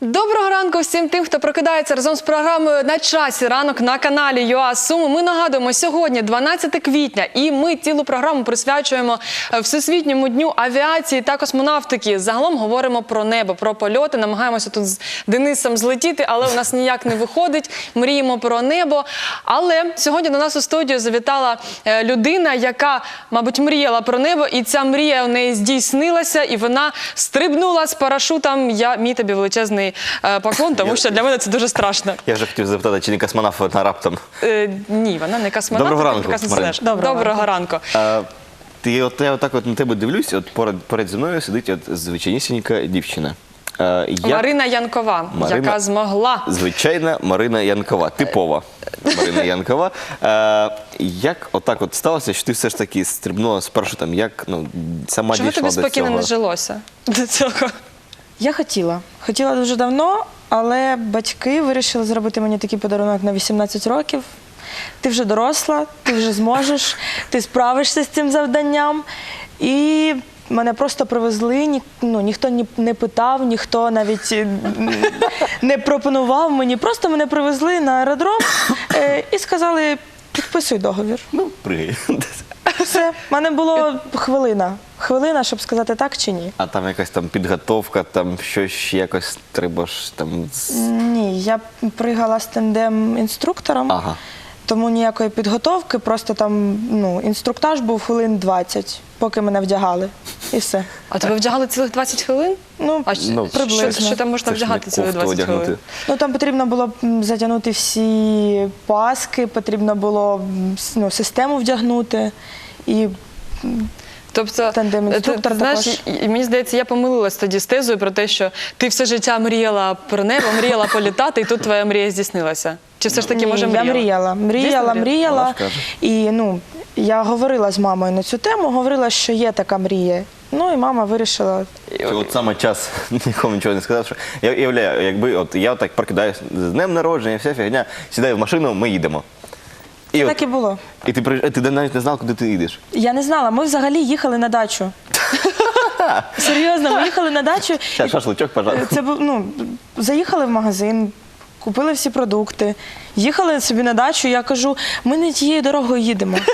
До Доброго ранку всім тим, хто прокидається разом з програмою на часі ранок на каналі ЮА Суми. Ми нагадуємо сьогодні 12 квітня, і ми цілу програму присвячуємо е, всесвітньому дню авіації та космонавтики. Загалом говоримо про небо, про польоти. Намагаємося тут з Денисом злетіти, але у нас ніяк не виходить. Мріємо про небо. Але сьогодні до нас у студію завітала е, людина, яка, мабуть, мріяла про небо, і ця мрія у неї здійснилася, і вона стрибнула з парашутом. Я мій тобі величезний е, поклон, тому що для мене це дуже страшно. Я вже хотів запитати, чи не космонавт вона раптом. Е, ні, вона не космонавт, Доброго ранку, Марина. Доброго, ранку. Ти от я отак от на тебе дивлюсь, от поряд, поряд зі мною сидить от звичайнісінька дівчина. Марина Янкова, Марина- яка змогла. Звичайна Марина Янкова, типова Марина Янкова. Як отак от сталося, що ти все ж таки стрибнула з парашутом? Як ну, сама Чому дійшла тобі до спокійно цього? не жилося до цього? Я хотіла. Хотіла дуже давно, але батьки вирішили зробити мені такий подарунок на 18 років. Ти вже доросла, ти вже зможеш, ти справишся з цим завданням. І мене просто привезли, ні, ну, ніхто ні, не питав, ніхто навіть е, не пропонував мені. Просто мене привезли на аеродром е, і сказали: підписуй договір. Ну, пригай. Все, в мене було хвилина. Хвилина, щоб сказати так чи ні. А там якась там підготовка, там щось якось треба ж там. з- Ні, я пригала з тандем інструктором, Ага. тому ніякої підготовки, просто там ну, інструктаж був хвилин 20, поки мене вдягали. І все. А тебе вдягали цілих 20 хвилин? Ну, А що, Ну, приблизно. що там можна Це ж не вдягати цілих кофту 20 одягнути. хвилин? ну там потрібно було м, затягнути всі паски, потрібно було м, с- ну, систему вдягнути. І Тобто, ти знаєш, також. і- і мені здається, я помилилась тоді з тезою про те, що ти все життя мріяла про небо, мріяла політати, і тут твоя мрія здійснилася. Чи все ж таки Ні, може я мріяла? мріяла, мріяла, мріяла. Каже. І ну, я говорила з мамою на цю тему, говорила, що є така мрія. Ну і мама вирішила Це от саме час нікому нічого не сказав. Що я уявляю, якби от я так прокидаюсь з днем народження, вся фігня, сідаю в машину, ми їдемо. І, от, так і було. і ти приїж- ти навіть не знав, куди ти їдеш. Я не знала, ми взагалі їхали на дачу. Серйозно, ми їхали на дачу. Зараз шашличок, пожалуйста. Це був, ну, заїхали в магазин, купили всі продукти, їхали собі на дачу. Я кажу, ми не тією дорогою їдемо.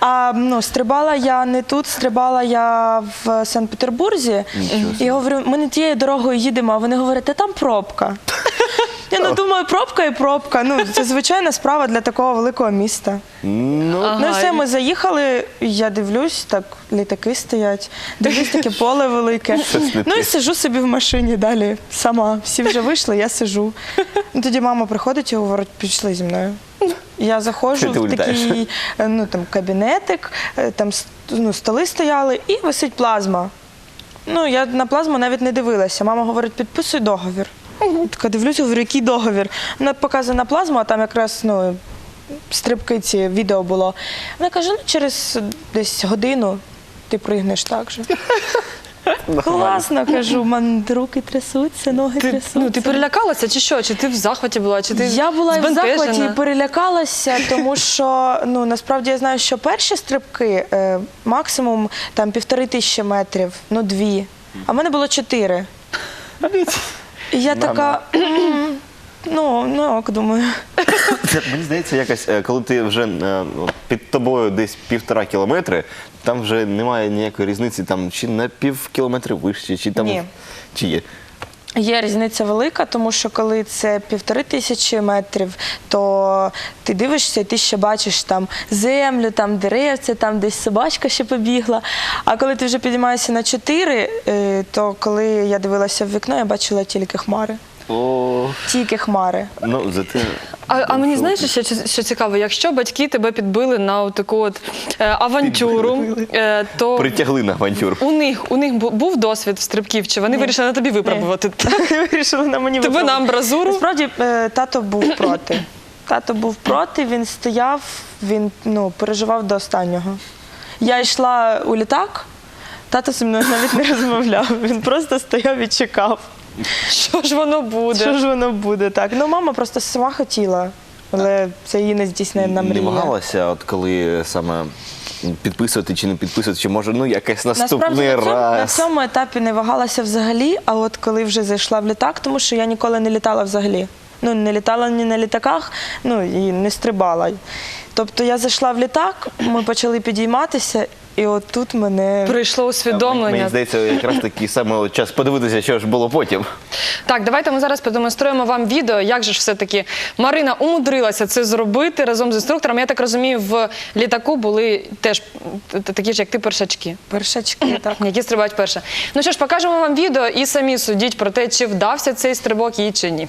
А ну, стрибала я не тут, стрибала я в Санкт-Петербурзі. І говорю, ми не тією дорогою їдемо, а вони говорять, та там пробка. Я ну, думаю, пробка і пробка. Ну, це звичайна справа для такого великого міста. Ну, Ага, Ну все, ми заїхали, я дивлюсь, так літаки стоять, дивлюсь таке поле велике. Ну і сижу собі в машині далі сама. Всі вже вийшли, я сижу. Ну, тоді мама приходить і говорить, пішли зі мною. Я заходжу Ти в улітаєш. такий е, ну, там, кабінетик, е, там с- ну, столи стояли, і висить плазма. Ну, я на плазму навіть не дивилася. Мама говорить, підписуй договір. Така дивлюся, говорю, який договір. Вона показує на плазму, а там якраз ну, стрибки ці відео було. Вона каже, ну через десь годину ти пригнеш так же. Класно, кажу, в мене руки трясуться, ноги Ти, трясуться. ну, ти перелякалася чи що? Чи ти в захваті була? Чи ти Я була і в збентежена? захваті і перелякалася, тому що ну насправді я знаю, що перші стрибки е, максимум там півтори тисячі метрів, ну дві. А в мене було чотири. І я така. Ну, ну ок, думаю. Це, мені здається, якось, е, коли ти вже е, під тобою десь півтора кілометри, там вже немає ніякої різниці, там чи на пів кілометри вище, чи там Ні. чи є. Є різниця велика, тому що коли це півтори тисячі метрів, то ти дивишся і ти ще бачиш там землю, там деревця, там десь собачка ще побігла. А коли ти вже підіймаєшся на чотири, е, то коли я дивилася в вікно, я бачила тільки хмари. О, Тільки хмари. ну зате. А, а мені знаєш, що, що цікаво, якщо батьки тебе підбили на таку от е, авантюру, е, то Притягли на авантюр. у них у них бу- був досвід стрибків, чи вони вирішили на тобі випробувати? Вирішили на мені Тебе на випробувати. амбразуру? Насправді е, тато був проти. Тато був проти, він стояв, він ну, переживав до останнього. Я йшла у літак, тато зі мною навіть не розмовляв. Він просто стояв і чекав. Що ж воно буде? Що ж воно буде так? Ну, мама просто сама хотіла, але це її не здійсненна Не мрія. вагалася, от коли саме підписувати чи не підписувати, чи може ну Насправді наступний на цьому, на раз. цьому етапі не вагалася взагалі, а от коли вже зайшла в літак, тому що я ніколи не літала взагалі. Ну, не літала ні на літаках, ну і не стрибала. Тобто я зайшла в літак, ми почали підійматися, і от тут мене Прийшло усвідомлення. Мені здається, якраз такий саме от час подивитися, що ж було потім. Так, давайте ми зараз продемонструємо вам відео, як же ж все-таки Марина умудрилася це зробити разом з інструктором. Я так розумію, в літаку були теж такі ж, як ти, першачки. першачки. Так. Які стрибають перше. Ну що ж, покажемо вам відео і самі судіть про те, чи вдався цей стрибок їй чи ні.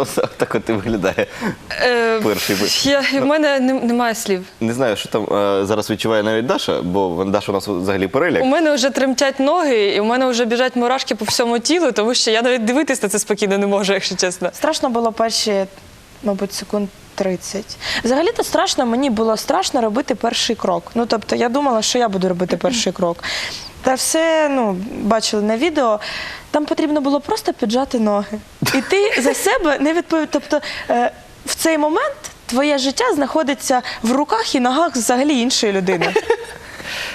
Ось Так от і виглядає. Е, Перший би. я, в мене не- немає слів. Не знаю, що там е, зараз відчуває навіть Даша, бо Даша у нас взагалі переляк. У мене вже тремтять ноги, і у мене вже біжать мурашки по всьому тілу, тому що я навіть дивитись на це спокійно не можу, якщо чесно. Страшно було перші, мабуть, секунд 30. Взагалі-то страшно, мені було страшно робити перший крок. Ну, тобто, я думала, що я буду робити перший крок. Та все, ну, бачили на відео, там потрібно було просто піджати ноги. І ти за себе не відповів. Тобто, е, в цей момент твоє життя знаходиться в руках і ногах взагалі іншої людини.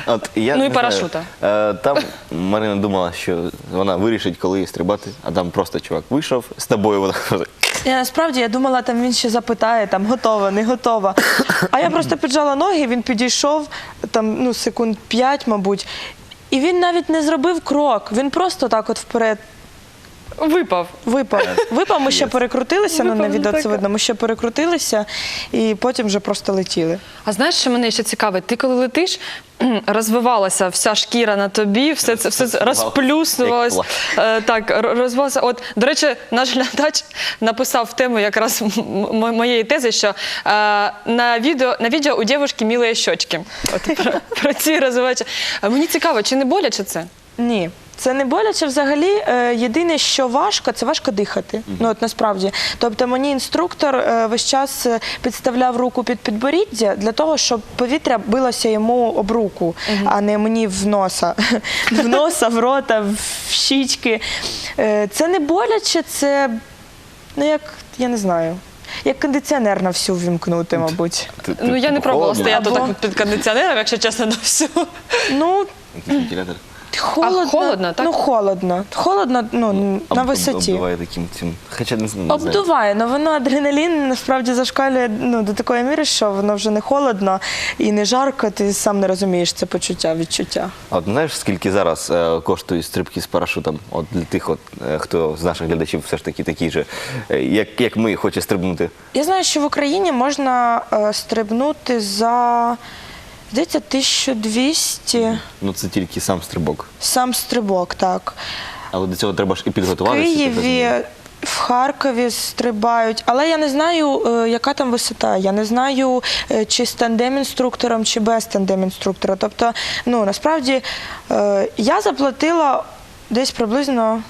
От, я Ну і не парашута. Знаю, е, там Марина думала, що вона вирішить, коли стрибати, а там просто чувак вийшов з тобою. Вона каже, Я насправді я думала, там він ще запитає, там готова, не готова. А я просто піджала ноги, він підійшов там ну секунд п'ять, мабуть. І він навіть не зробив крок. Він просто так от вперед Випав. випав. Випав, ми ще перекрутилися, ну на Випав відео це видно, ми ще перекрутилися і потім вже просто летіли. А знаєш, що мене ще цікавить? Ти коли летиш, розвивалася вся шкіра на тобі, все це все розплюснувалось. Е, так, розвивалося. От, до речі, наш глядач написав в тему якраз моєї тези, що е, на відео на відео у дівчинки мілої щочки. От про, про ці розвивачі. Мені цікаво, чи не боляче це? Ні. Це не боляче взагалі. Е, Єдине, що важко, це важко дихати. Ну от насправді. Тобто мені інструктор е, весь час е, підставляв руку під підборіддя для того, щоб повітря билося йому об руку, а не мені в носа. В носа, в рота, в щічки. Це не боляче, це ну як я не знаю. Як кондиціонер на всю ввімкнути, мабуть. «Ти- ти- Ну я не пробувала холодно?» стояти Або- так під кондиціонером, якщо чесно, на всю. Ну, Якийсь вентилятор. холодно. холодно, так? Ну, холодно. Холодно ну, на Об- висоті. Обдуває таким цим. Хоча не, знаю, не знаю. Обдуває, але воно адреналін насправді зашкалює ну, до такої міри, що воно вже не холодно і не жарко, ти сам не розумієш це почуття, відчуття. А От знаєш, скільки зараз е, коштують стрибки з парашутом? От для тих, от, е, хто з наших глядачів все ж таки такі же, е, як, як ми, хоче стрибнути. Я знаю, що в Україні можна е, стрибнути за Здається, 1200 Ну це тільки сам стрибок. сам стрибок, так. Але до цього треба ж і підготуватися. так Києві, в Харкові стрибають, але я не знаю, е, яка там висота. Я не знаю, е, чи з тандем-інструктором, чи без тандем-інструктора. Тобто, ну насправді е, я заплатила десь приблизно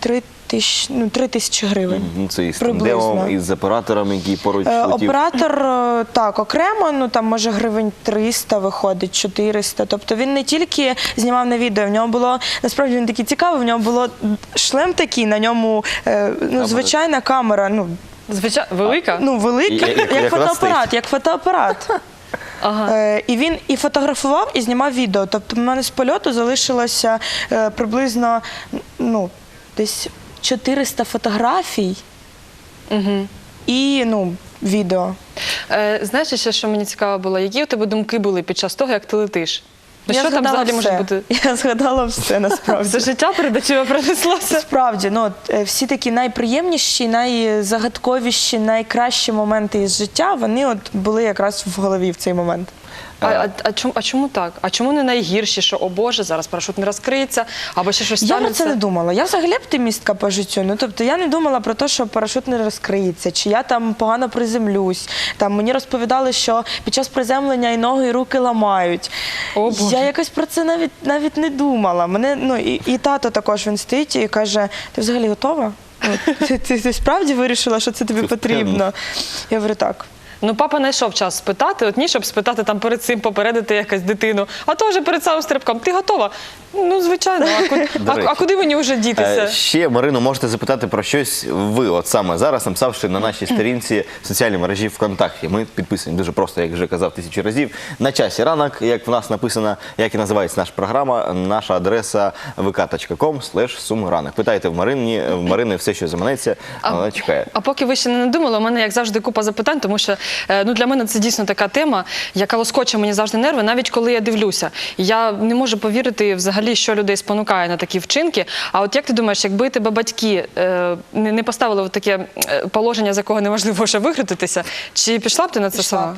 3 тисячі, ну, 3 тисячі гривень. Ну, це і з Приблизно. тандемом, і з оператором, який поруч Е, летів. Оператор е, так окремо, ну там може гривень 300 виходить, 400. Тобто він не тільки знімав на відео, в нього було насправді він такий цікавий. В нього було шлем такий, на ньому е, ну, звичайна камера. Ну Звичайно, велика? ну велика, Як- фотоапарат, як фотоапарат. Ага. Е, і він і фотографував, і знімав відео. Тобто, в мене з польоту залишилося е, приблизно ну, десь 400 фотографій Угу. і ну, відео. Е, знаєш, ще що мені цікаво було, які у тебе думки були під час того, як ти летиш? Ну, Я що там взагалі все. може бути? Я згадала все насправді. Все життя перед очима пронеслося. Справді, ну е, всі такі найприємніші, найзагадковіші, найкращі моменти із життя, вони от були якраз в голові в цей момент. А, а, а, чому, а чому так? А чому не найгірші, що о Боже, зараз парашут не розкриється, або ще щось Я про станеться? це не думала. Я взагалі оптимістка по життю. Ну тобто я не думала про те, що парашут не розкриється, чи я там погано приземлюсь. Там мені розповідали, що під час приземлення і ноги, і руки ламають. О, Боже. я якось про це навіть навіть не думала. Мене ну і, і тато також він стоїть і каже: ти взагалі готова? Ну, ти, ти, ти справді вирішила, що це тобі потрібно? Я говорю, так. Ну, папа знайшов час спитати, от ні, щоб спитати там перед цим попередити якась дитину. А то вже перед самим стрибком. Ти готова? Ну, звичайно, а До а, речі. а куди мені вже дітися? Е, Ще Марину можете запитати про щось ви, от саме зараз, написавши на нашій сторінці в соціальній мережі ВКонтакті. Ми підписані дуже просто, як вже казав тисячу разів. На часі ранок, як в нас написано, як і називається наша програма, наша адреса vk.com сумранок. Питайте в Марині, в Марини все, що заманеться, вона чекає. А поки ви ще не надумали, у мене як завжди купа запитань, тому що е, ну для мене це дійсно така тема, яка лоскоче мені завжди нерви, навіть коли я дивлюся. Я не можу повірити взагалі, що людей спонукає на такі вчинки. А от як ти думаєш, якби тебе батьки е, не, поставили в таке е, положення, за кого неможливо ще вигрутитися, чи пішла б ти на це Пішла сама?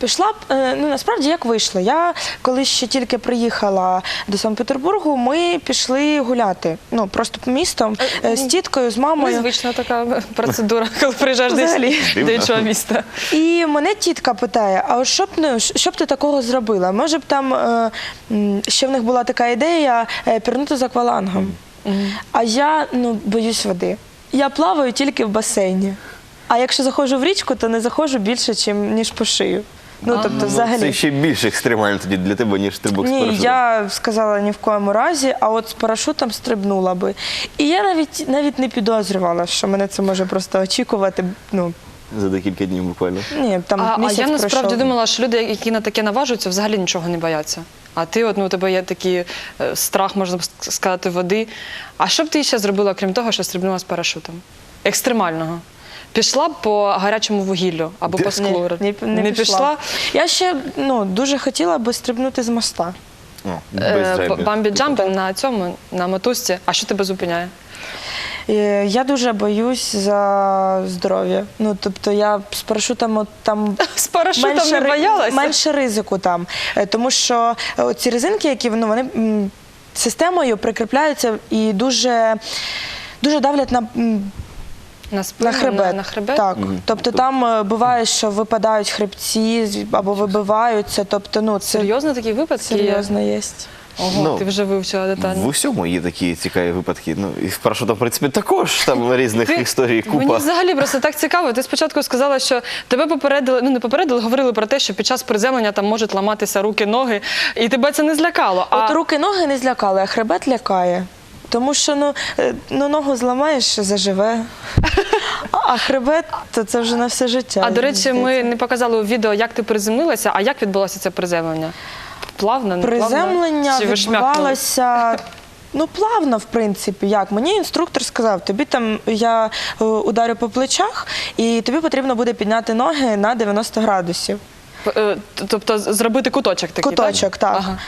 Пішла б, е, ну насправді як вийшло. Я коли ще тільки приїхала до Санкт-Петербургу, ми пішли гуляти. Ну просто містом е, з тіткою, з мамою. Незвична така процедура, коли приїжджаєш десь Взагалі. до іншого міста. І мене тітка питає: а от що б ну, що б ти такого зробила? Може б там е, ще в них була така ідея е, пірнути з аквалангом. А я ну боюсь води. Я плаваю тільки в басейні. А якщо заходжу в річку, то не заходжу більше, чим ніж по шию. Ну тобто, Ну, взагалі. Це ще більш екстремально тоді для тебе, ніж стрибок з Ні, парашутом. я сказала ні в коєму разі, а от з парашутом стрибнула би. І я навіть навіть не підозрювала, що мене це може просто очікувати. Ну За декілька днів буквально. ні, там А, а місяць я насправді пройшов. думала, що люди, які на таке наважуються, взагалі нічого не бояться. А ти, от, ну, у тебе є такий е, страх, можна б сказати, води. А що б ти ще зробила, крім того, що стрибнула з парашутом? Екстремального. Пішла б по гарячому вугіллю або по склу? Ні, не, не, пішла. Я ще ну, дуже хотіла би стрибнути з моста. Е. Бамбі джампинг на цьому, на мотузці. А що тебе зупиняє? Е, Я дуже боюсь за здоров'я. Ну, тобто я з парашутом от там З парашутом не боялася? менше ризику там. Е, Тому що ці резинки, які ну, вони системою прикріпляються і дуже, дуже давлять на. На спину, На хребет. На, на хребет? Так. Мгм. Тобто там е, буває, що випадають хребці з- або вибиваються. Тобто, ну, це Серйозно такі випадки? є? серйозно є. Ого, Ну, ти вже вивчила В усьому є такі цікаві випадки. Ну і в парашутом, в принципі, також там різних історій Мені купа. взагалі просто так цікаво. Ти спочатку сказала, що тебе попередили, ну не попередили, говорили про те, що під час приземлення там можуть ламатися руки, ноги, і тебе це не злякало. А От руки ноги не злякали, а хребет лякає. Тому що ну, е, ну ногу зламаєш, заживе. А хребет то це вже на все життя. А до речі, ми не показали у відео, як ти приземлилася, а як відбулося це приземлення? Плавно, не приземлення плавно? Чи ви відбувалося. Ну, плавно, в принципі, як. Мені інструктор сказав, тобі там я е, ударю по плечах, і тобі потрібно буде підняти ноги на 90 градусів. Е, Тобто зробити куточок такий, Куточок, так. Ага.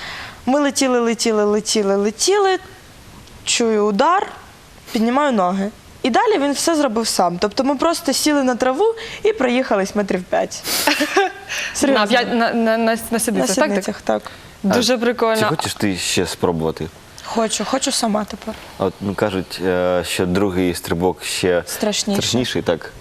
Ми летіли, летіли, летіли, летіли. Чую удар, піднімаю ноги. І далі він все зробив сам. Тобто ми просто сіли на траву і проїхались метрів п'ять. На, Серйозно. п'ять- на, на, на, на На сідницях, так? так? сідницях, так. Дуже Чи прикольно. хочеш ти ще спробувати? Хочу, хочу сама тепер. От ну кажуть, е, що другий стрибок ще Страшніший. страшніший, так.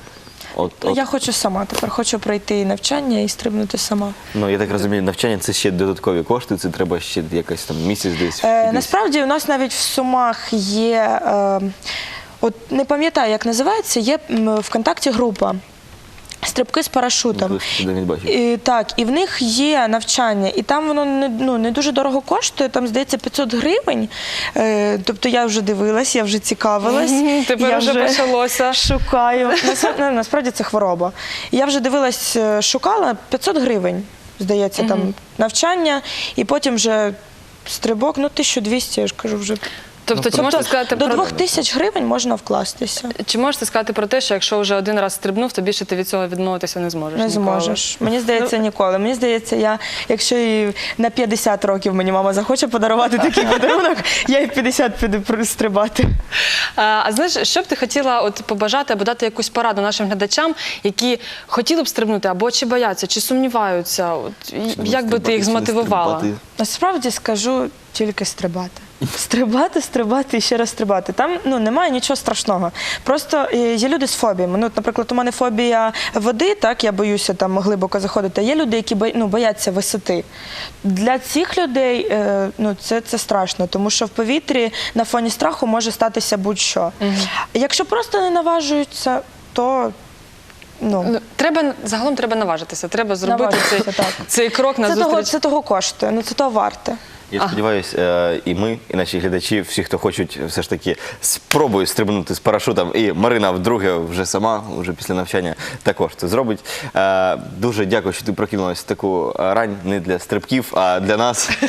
От, от, Я хочу сама тепер, хочу пройти навчання і стрибнути сама. ну я так розумію, навчання це ще додаткові кошти, це треба ще якась там місяць десь. Е, насправді у нас навіть в Сумах є, е, от не пам'ятаю, як називається, є ВКонтакті група. Стрибки з парашутом. Бачив. І, так, і в них є навчання, і там воно не, ну, не дуже дорого коштує, там здається 500 гривень. Е, тобто я вже дивилась, я вже цікавилась. Тепер я вже почалося. Шукаю. Ну, насправді це хвороба. Я вже дивилась, е, шукала 500 гривень, здається, там навчання, і потім вже стрибок, ну 1200, я ж кажу, вже. Тобто, чи можете сказати До про 2000 гривень можна вкластися. чи можете сказати про те, що якщо вже один раз стрибнув, то більше ти від цього відмовитися не зможеш? Не ніколи? зможеш. Мені Ну, здається, ніколи. Мені здається, я, якщо і на 50 років мені мама захоче подарувати такий подарунок, я і в 50 піду стрибати. А, а знаєш, що б ти хотіла от побажати або дати якусь пораду нашим глядачам, які хотіли б стрибнути, або чи бояться, чи сумніваються? От, як би ти їх змотивувала? стрибати. Насправді скажу тільки стрибати. Стрибати, стрибати і ще раз стрибати. Там ну немає нічого страшного. Просто е, є люди з фобіями. Ну, наприклад, у мене фобія води, так я боюся там глибоко заходити. Є люди, які ну, бояться висоти. Для цих людей е, ну це, це страшно, тому що в повітрі на фоні страху може статися будь-що. Якщо просто не наважуються, то ну. Ну, Треба загалом треба наважитися. Треба зробити цей, Наважитися, так. цей крок на Це того, це того коштує, ну це того варте. Я сподіваюся, і ми, і наші глядачі, всі, хто хочуть все ж таки спробують стрибнути з парашутом. І Марина вдруге вже сама, вже після навчання, також це зробить. Е, Дуже дякую, що ти прокинулась таку е, рань не для стрибків, а для нас.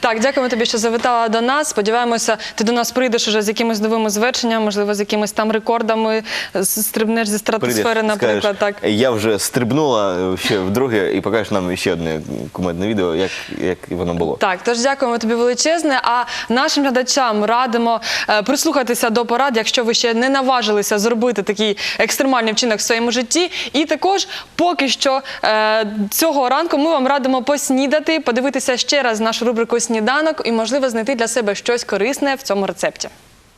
Так, дякуємо тобі, що завітала до нас. Сподіваємося, ти до нас прийдеш уже з якимись новими звершеннями, можливо, з якимись там рекордами, стрибнеш зі стратосфери, наприклад. скажеш, Так. Я вже стрибнула е, ще вдруге і покажеш нам ще одне кумедне відео, як, як воно було. Так, тож дякуємо тобі величезне. А нашим глядачам радимо е, прислухатися до порад, якщо ви ще не наважилися зробити такий екстремальний вчинок в своєму житті. І також поки що е, цього ранку ми вам радимо поснідати, подивитися ще раз нашу рубрику Сніданок і, можливо, знайти для себе щось корисне в цьому рецепті.